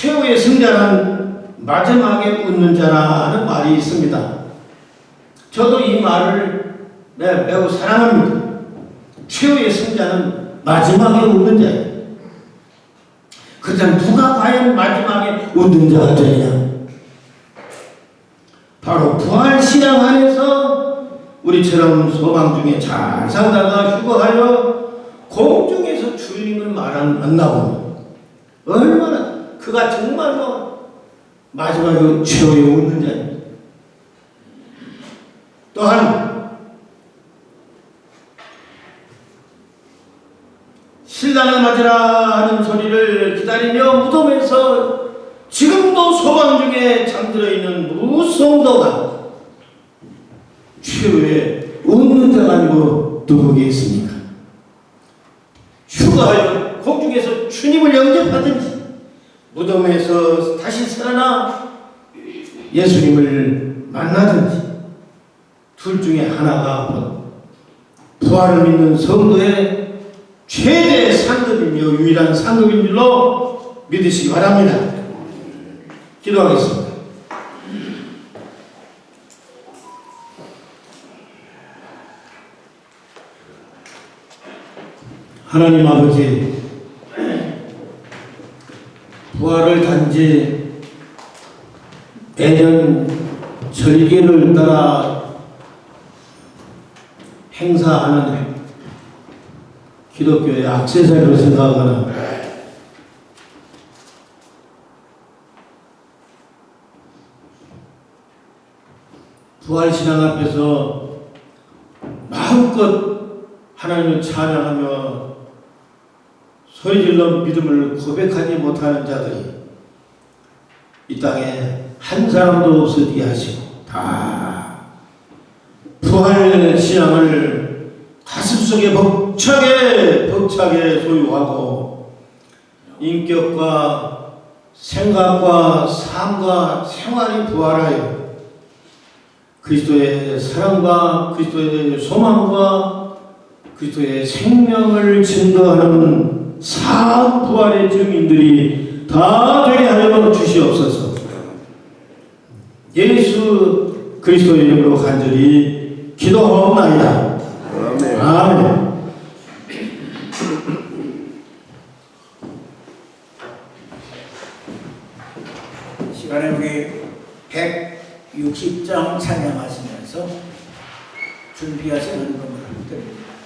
최후의 승자는 마지막에 웃는 자라는 말이 있습니다. 저도 이 말을 네, 매우 사랑합니다. 최후의 승자는 마지막에 웃는 자예요. 그렇다면 누가 과연 마지막에 웃는 자가 되느냐? 바로 부활 신앙 안에서 우리처럼 소망 중에 잘 살다가 휴거하여 공중에서 주님을 만나보면 얼마나 그가 정말로 마지막에 최후에 웃는 자입니다. 또한 신랑을 맞으라 하는 소리를 기다리며 무덤에서 지금도 소방 중에 잠들어 있는 무성도가 최후에 웃는 자가 아니고 누구겠습니까? 휴가하여 공중에서 주님을 영접하든지 무덤에서 다시 살아나 예수님을 만나든지 둘 중에 하나가 부활을 믿는 성도의 최대 상급이며 유일한 상급인 줄로 믿으시기 바랍니다. 기도하겠습니다. 하나님 아버지, 부활을 단지 매년 절기를 따라 행사하는 기독교의 악세사리로 생각하거나 부활신앙 앞에서 마음껏 하나님을 찬양하며 소리질러 믿음을 고백하지 못하는 자들이 이 땅에 한 사람도 없어지게 하시고 다 부활 신앙을 가슴속에 벅차게 벅차게 소유하고 인격과 생각과 삶과 생활이 부활하여 그리스도의 사랑과 그리스도의 소망과 그리스도의 생명을 증거하는 사한 부활의 증인들이 다 되게 하여 주시옵소서. 예수 그리스도의 이름으로 간절히 기도하옵나이다. 아멘. 아멘. 시간에 우리 160장 찬양하시면서 준비하시는 것을 드립니다.